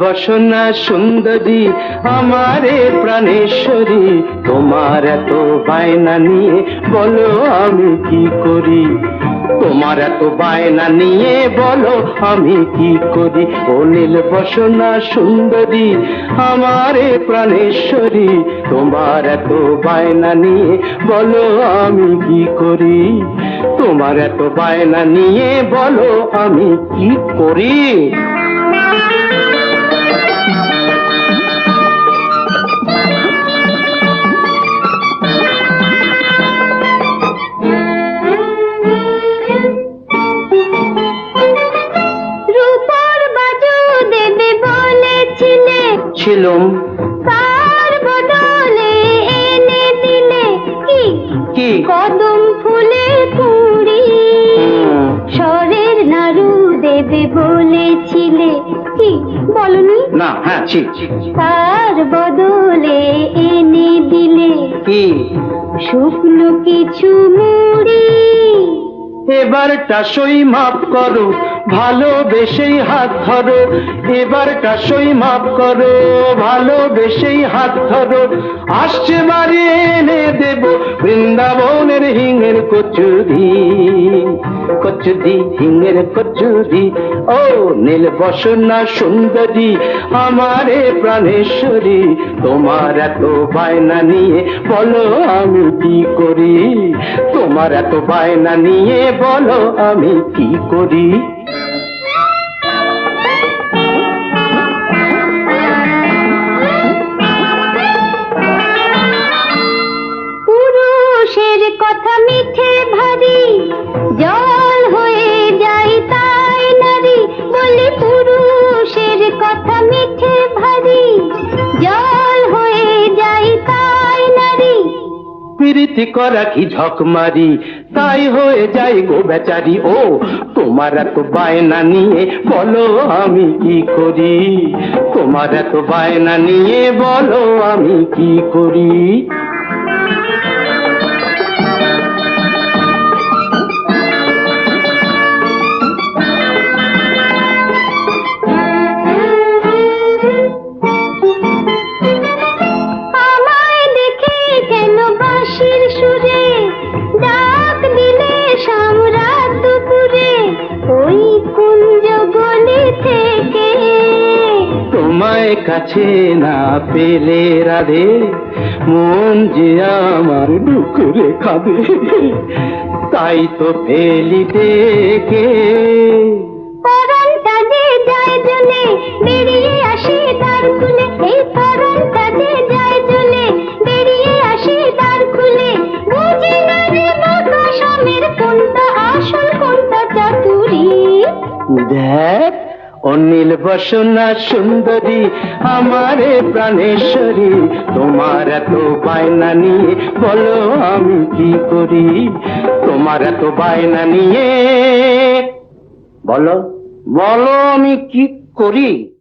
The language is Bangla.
বসনা সুন্দরী, আমারে প্রাণেশ্বরী, তোমার এত বায়না নিয়ে বলো আমি কি করি? তোমার এত বায়না নিয়ে বলো আমি কি করি? ও নীল বসনা সুন্দরী, আমারে প্রাণেশ্বরী, তোমার এত বায়না নিয়ে বলো আমি কি করি? তোমার এত বায়না নিয়ে বলো আমি কি করি? বলেছিলে ছিলুম তার বদলে এনে দিলে কি? কি? কদম ফুলের কুড়ি। হুম, স্বরের নাড়ু দেবে বলেছিলে কি? বলনি? না হ্যাঁ ছি। তার বদলে এনে দিলে কি? শুকনো কিছু মুড়ি। এবারটা সই মাফ করো। ভালোবেসেই হাত ধরো এবারটা সই মাফ করো। ভালোবেসেই হাত ধরো, আসছে বাড়ি এনে দেব বৃন্দাবনের হিঙের কচুরি। কচুরি, হিঙের কচুরি, ও নীল বসনা সুন্দরী, আমারে প্রাণেশ্বরী, তোমার এত বায়না নিয়ে বলো আমি কি করি? তোমার এত বায়না নিয়ে বলো আমি কি করি? পুরুষের কথা মিঠে ভারী জল প্রীতি করা কি ঝকমারি? তাই হয়ে যাই গো বেচারি, ও তোমার এত বায়না নিয়ে বলো আমি কি করি? তোমার এত বায়না নিয়ে বলো আমি কি করি? তোমায় কাছে না পেলে রাধে মন যে আমার ডুকরে খাবে তাই তো পেলি ডেকে। পরনটা যে যায় জলে বেরিয়ে আসে তার খুলে। এই পরনটা যে যায় জলে বেরিয়ে আসে তার খুলে। বুঝি না রে বাঁকা স্বামীর কোনটা আসল কোনটা চাতুরি? দেখ অনিল বসনা সুন্দরী, আমারে প্রাণেশ্বরী, তোমার এত বায়না নিয়ে বলো আমি কি করি? তোমার এত বায়না নিয়ে বলো বলো আমি কি করি?